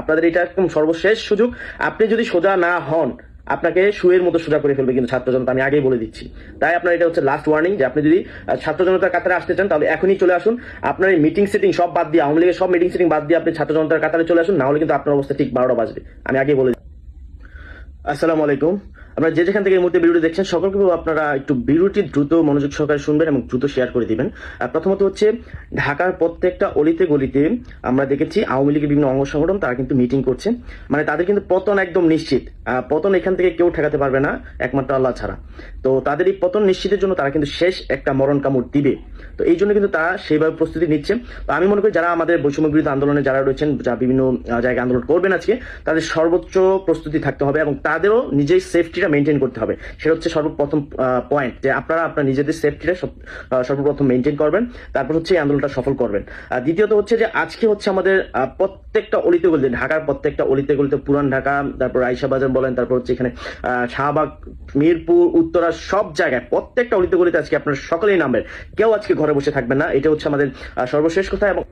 আপনাদের এটা একদম সর্বশেষ সুযোগ। আপনি যদি সোজা না হন, আপনাকে শুয়ের মতো সোজা করে ফেলবে কিন্তু ছাত্র জনতা, আমি আগেই বলে দিচ্ছি। তাই আপনার এটা হচ্ছে লাস্ট ওয়ার্নিং যে আপনি যদি ছাত্র জনতার কাতারে আসতে চান, তাহলে এখনই চলে আসুন। আপনার এই মিটিং সেটিং সব বাদ দিয়ে, আওয়ামী লীগের সব মিটিং সেটিং বাদ দিয়ে আপনি ছাত্র জনতার কাতারে চলে আসুন না হলে কিন্তু আপনার অবস্থা ঠিক বারোটা বাজবে। আমি আগেই বলে। আসসালামু আলাইকুম। আপনারা যে যেখান থেকে এই মুহূর্তে ভিডিওটি দেখছেন, সকলকে আপনারা একটু ভিডিওটি দ্রুত মনোযোগ সহকারে শুনবেন এবং দ্রুত শেয়ার করে দিবেন। আর প্রথমত হচ্ছে, ঢাকার প্রত্যেকটা অলিতে গলিতে আমরা দেখেছি, আওয়ামী লীগের বিভিন্ন অঙ্গ সংগঠন, তারা কিন্তু মিটিং করছে। মানে তাদের কিন্তু পতন একদম নিশ্চিত। পতন এখান থেকে কেউ ঠেকাতে পারবে না, একমাত্র আল্লাহ ছাড়া। তো তাদের এই পতন নিশ্চিতের জন্য তারা কিন্তু শেষ একটা মরণ কামড় দিবে। তো এই জন্য কিন্তু তারা সেইভাবে প্রস্তুতি নিচ্ছে। তো আমি মনে করি যারা আমাদের বৈষম্য বিরোধী আন্দোলনে যারা রয়েছেন, যা বিভিন্ন জায়গায় আন্দোলন করবেন আজকে, তাদের সর্বোচ্চ প্রস্তুতি থাকতে হবে এবং তাদেরও নিজের সেফটিটা মেনটেন করতে হবে। সেটা হচ্ছে সর্বপ্রথম পয়েন্ট যে আপনারা আপনার নিজেদের সেফটিটা সর্বপ্রথম মেনটেন করবেন। তারপর হচ্ছে এই আন্দোলনটা সফল করবেন। দ্বিতীয়ত হচ্ছে যে আজকে হচ্ছে আমাদের প্রত্যেকটা অলিতে গলিতে, ঢাকার প্রত্যেকটা অলিতে গলিতে, পুরান ঢাকা, তারপর আইসা বাজার বলেন, তারপর হচ্ছে এখানে শাহবাগ, মিরপুর, উত্তরা সব জায়গায় প্রত্যেকটা অলিতে গলিতে আজকে আপনারা সকলেই নামবেন। কেউ আজকে ঘরে বসে থাকবেন না। এটা হচ্ছে আমাদের সর্বশেষ কথা এবং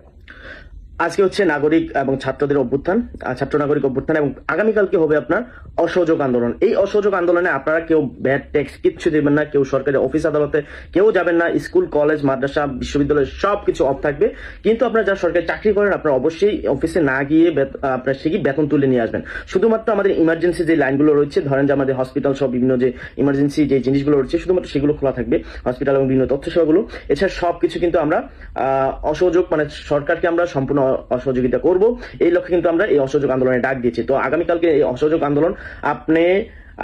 আজকে হচ্ছে নাগরিক এবং ছাত্রদের অভ্যুত্থান ছাত্র নাগরিক অভ্যুত্থান এবং আগামীকালকে হবে আপনার অসহযোগ আন্দোলন। এই অসহযোগ আন্দোলনে আপনারা কেউ ব্যাড ট্যাক্স কিচ্ছু দেবেন না, কেউ সরকারি অফিস আদালতে, কেউ যাবেন না, স্কুল, কলেজ, মাদ্রাসা, বিশ্ববিদ্যালয় সব কিছু অফ থাকবে। কিন্তু আপনারা যারা সরকারি চাকরি করেন, আপনারা অবশ্যই অফিসে না গিয়ে আপনার সে বেতন তুলে নিয়ে আসবেন। শুধুমাত্র আমাদের ইমার্জেন্সি যে লাইনগুলো রয়েছে, ধরেন যে আমাদের হসপিটাল সব বিভিন্ন যে ইমার্জেন্সি যে জিনিসগুলো রয়েছে, শুধুমাত্র সেগুলো খোলা থাকবে হসপিটাল এবং বিভিন্ন তথ্য সেবাগুলো এছাড়া সব কিছু কিন্তু আমরা অসহযোগ মানে সরকারকে আমরা সম্পূর্ণ অসহযোগিতা করব। এই লক্ষ্যে কিন্তু আমরা এই অসহযোগ আন্দোলনে ডাক দিয়েছি। তো আগামীকালকে এই অসহযোগ আন্দোলন আপনি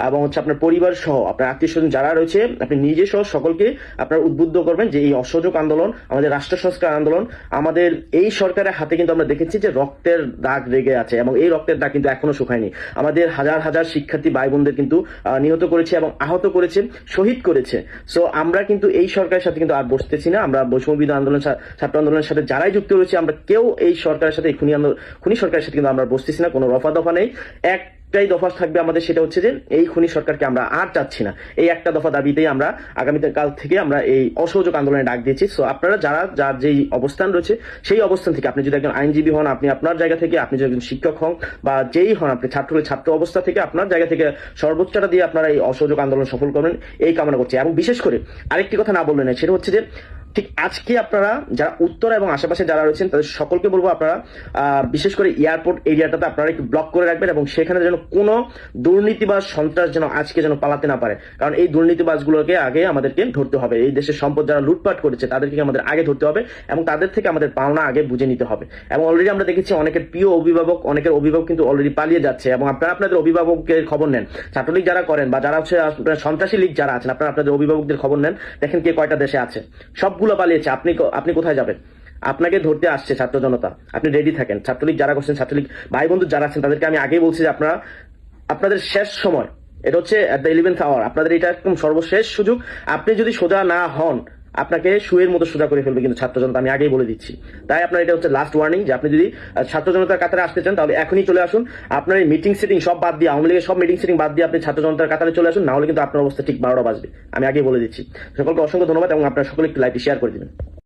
এবং হচ্ছে আপনার পরিবার সহ, আপনার আত্মীয় স্বজন যারা রয়েছে, আপনি নিজে সহ সকলকে আপনার উদ্বুদ্ধ করবেন যে এই অসহযোগ আন্দোলন, আমাদের রাষ্ট্র সংস্কার আন্দোলন, আমাদের এই সরকারের হাতে কিন্তু আমরা দেখেছি যে রক্তের দাগ রেগে আছে এবং এই রক্তের দাগ কিন্তু এখনও শুকায়নি। আমাদের হাজার হাজার শিক্ষার্থী ভাই বোনদের কিন্তু নিহত করেছে এবং আহত করেছে, শহীদ করেছে। সো আমরা কিন্তু এই সরকারের সাথে কিন্তু আর বসতেছি না। আমরা বৈষম্যবিদ আন্দোলন ছাত্র আন্দোলনের সাথে যারাই যুক্ত রয়েছে, আমরা কেউ এই সরকারের সাথে খুনি আন্দোলন খুনি সরকারের সাথে কিন্তু আমরা বসতেছি না, কোনো রফা দফা নেই। এক একটাই দফা থাকবে আমাদের, সেটা হচ্ছে যে এই খুনি সরকারকে আমরা আর চাচ্ছি না। এই একটা দফা দাবিতেই আমরা আগামী কাল থেকে আমরা এই অসহযোগ আন্দোলনে ডাক দিয়েছি। সো আপনারা যারা, যার যেই অবস্থান রয়েছে, সেই অবস্থান থেকে আপনি যদি একজন আইনজীবী হন, আপনি আপনার জায়গা থেকে, আপনি যদি শিক্ষক হন, বা যেই হন, আপনি ছাত্র ছাত্র অবস্থা থেকে আপনার জায়গা থেকে সর্বোচ্চটা দিয়ে আপনারা এই অসহযোগ আন্দোলন সফল করবেন, এই কামনা করছি। এবং বিশেষ করে আরেকটি কথা না বললেন সেটা হচ্ছে যে ঠিক আজকে আপনারা যারা উত্তর এবং আশেপাশে যারা রয়েছেন, তাদের সকলকে বলব আপনারা বিশেষ করে এয়ারপোর্ট এরিয়াটাতে আপনারা একটু ব্লক করে রাখবেন এবং সেখানে যেন কোনো দুর্নীতিবাজ সন্ত্রাস যেন আজকে যেন পালাতে না পারে। কারণ এই দুর্নীতিবাজগুলোকে আগে আমাদেরকে ধরতে হবে। এই দেশের সম্পদ যারা লুটপাট করেছে, তাদেরকে আমাদের আগে ধরতে হবে এবং তাদের থেকে আমাদের পাওনা আগে বুঝে নিতে হবে। এবং অলরেডি আমরা দেখেছি অনেকের প্রিয় অভিভাবক, অনেকের অভিভাবক কিন্তু অলরেডি পালিয়ে যাচ্ছে এবং আপনারা আপনাদের অভিভাবকের খবর নেন। ছাত্রলীগ যারা করেন বা যারা হচ্ছে সন্ত্রাসী লীগ যারা আছেন, আপনারা আপনাদের অভিভাবকদের খবর নেন। দেখেন কে কয়টা দেশে আছে। সবগুলো পালিয়েছে। আপনি আপনি কোথায় যাবেন? আপনাকে ধরতে আসছে ছাত্র জনতা। আপনি রেডি থাকেন। ছাত্রলীগ যারা করছেন, ছাত্রলীগ ভাই বন্ধু যারা আছেন, তাদেরকে আমি আগেই বলছি যে আপনারা আপনাদের শেষ সময়, এটা হচ্ছে অ্যাট দ্য ইলেভেন্থ আওয়ার আপনাদের এটা একদম সর্বশেষ সুযোগ। আপনি যদি সোজা না হন আপনাকে শুয়ের মতো সোজা করে ফেলবে কিন্তু ছাত্র জনতা, আমি আগেই বলে দিচ্ছি। তাই আপনার এটা হচ্ছে লাস্ট ওয়ার্নিং যে আপনি যদি ছাত্র জনতার কাতারে আসতে চান, তাহলে এখনই চলে আসুন। আপনার এই মিটিং সিটিং সব বাদ দিয়ে, আওয়ামী লীগের সব মিটিং সিটিং বাদ দিয়ে আপনি ছাত্র জনতার কাতারে চলে আসুন না হলে কিন্তু আপনার অবস্থা ঠিক বারোটা বাজবে। আমি আগেই বলে দিচ্ছি। সকলকে অসংখ্য ধন্যবাদ এবং আপনার সকলে একটু লাইভটি শেয়ার করে দিবেন।